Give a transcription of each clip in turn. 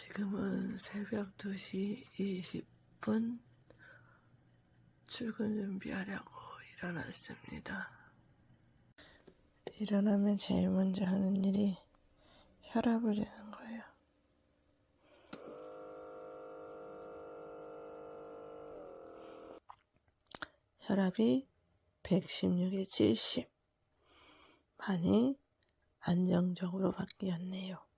지금은 새벽 2시 20분 출근 준비하려고 일어났습니다. 일어나면 제일 먼저 하는 일이 혈압을 재는 거예요. 혈압이 116에 70. 많이 안정적으로 바뀌었네요.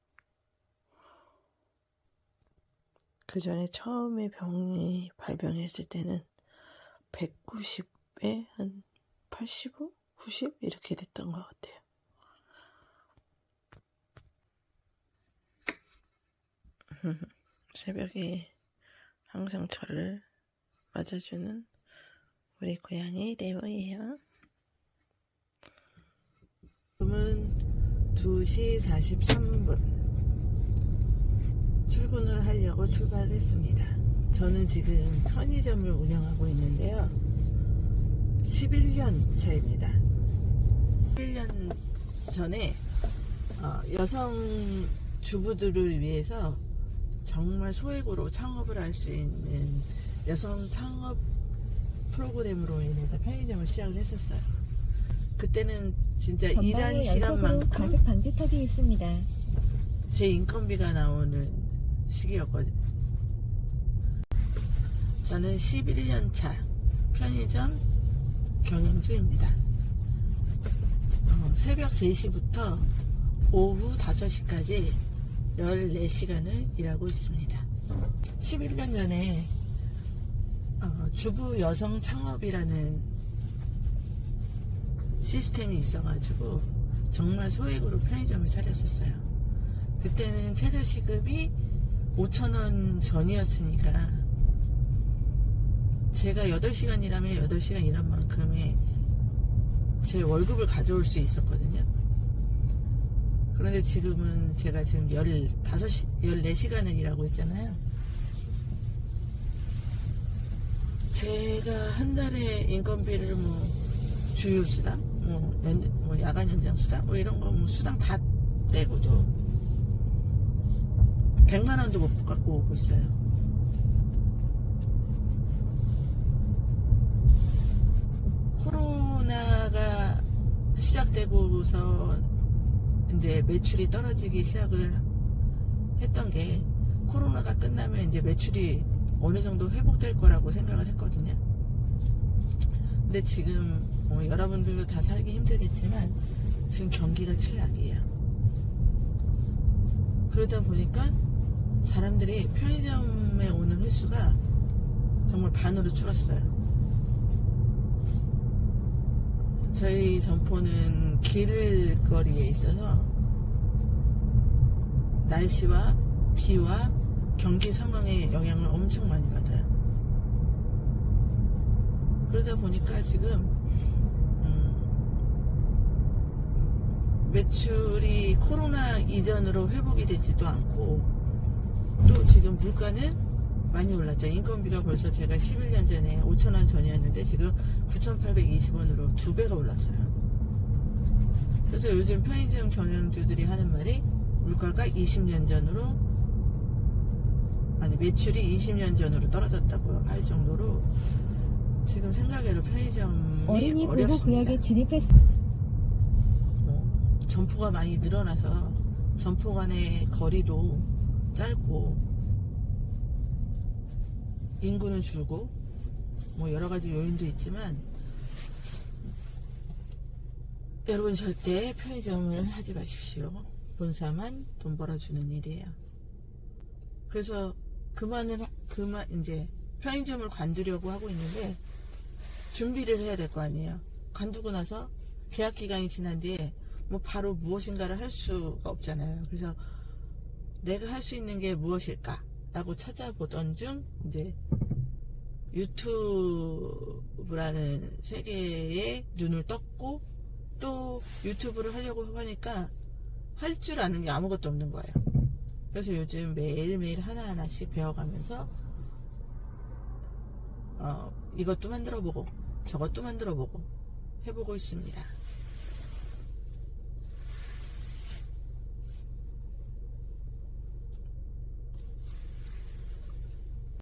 그 전에 처음에 병이 발병했을 때는 190에 한 85? 90? 이렇게 됐던 것 같아요. 새벽에 항상 저를 맞아주는 우리 고양이 레오예요. 지금은 2시 43분. 출근을 하려고 출발을 했습니다. 저는 지금 편의점을 운영하고 있는데요. 11년 차입니다. 11년 전에 어, 여성 주부들을 위해서 정말 소액으로 창업을 할 수 있는 여성 창업 프로그램으로 인해서 편의점을 시작을 했었어요. 그때는 진짜 일한 시간만큼 과속 방지턱이 있습니다. 제 인건비가 나오는 시기였거든요. 저는 11년 차 편의점 경영 중입니다. 어, 새벽 3시부터 오후 5시까지 14시간을 일하고 있습니다. 11년 전에 어, 주부 여성 창업이라는 시스템이 있어가지고 정말 소액으로 편의점을 차렸었어요. 그때는 최저 시급이 5천원 전이었으니까 제가 8시간 일하면 8시간 일한 만큼의 제 월급을 가져올 수 있었거든요. 그런데 지금은 제가 지금 15시, 14시간을 일하고 있잖아요. 제가 한 달에 인건비를 뭐 주요수당, 뭐, 연, 뭐 야간 연장 수당, 뭐 이런 거 뭐 수당 다 떼고도 100만 원도 못 갖고 오고 있어요. 코로나가 시작되고서 이제 매출이 떨어지기 시작을 했던 게 코로나가 끝나면 이제 매출이 어느 정도 회복될 거라고 생각을 했거든요. 근데 지금 뭐 여러분들도 다 살기 힘들겠지만 지금 경기가 최악이에요. 그러다 보니까 사람들이 편의점에 오는 횟수가 정말 반으로 줄었어요. 저희 점포는 길거리에 있어서 날씨와 비와 경기 상황에 영향을 엄청 많이 받아요. 그러다 보니까 지금 음, 매출이 코로나 이전으로 회복이 되지도 않고 또 지금 물가는 많이 올랐죠. 인건비가 벌써 제가 11년 전에 5천원 전이었는데 지금 9,820원으로 두 배가 올랐어요. 그래서 요즘 편의점 경영주들이 하는 말이 물가가 20년 전으로 아니 매출이 20년 전으로 떨어졌다고 할 정도로 지금 생각외로 편의점이 어린이 보호. 구역에 진입했 뭐, 점포가 많이 늘어나서 점포 간의 거리도 짧고 인구는 줄고 뭐 여러 가지 요인도 있지만 여러분 절대 편의점을 하지 마십시오. 본사만 돈 벌어주는 일이에요. 그래서 그만을 하- 그만 이제 편의점을 관두려고 하고 있는데 준비를 해야 될 거 아니에요. 관두고 나서 계약 기간이 지난 뒤에 뭐 바로 무엇인가를 할 수가 없잖아요. 그래서 내가 할 수 있는 게 무엇일까 라고 찾아보던 중 이제 유튜브라는 세계에 눈을 떴고 또 유튜브를 하려고 하니까 할 줄 아는 게 아무것도 없는 거예요. 그래서 요즘 매일매일 하나하나씩 배워가면서 어, 이것도 만들어보고 저것도 만들어보고 해보고 있습니다.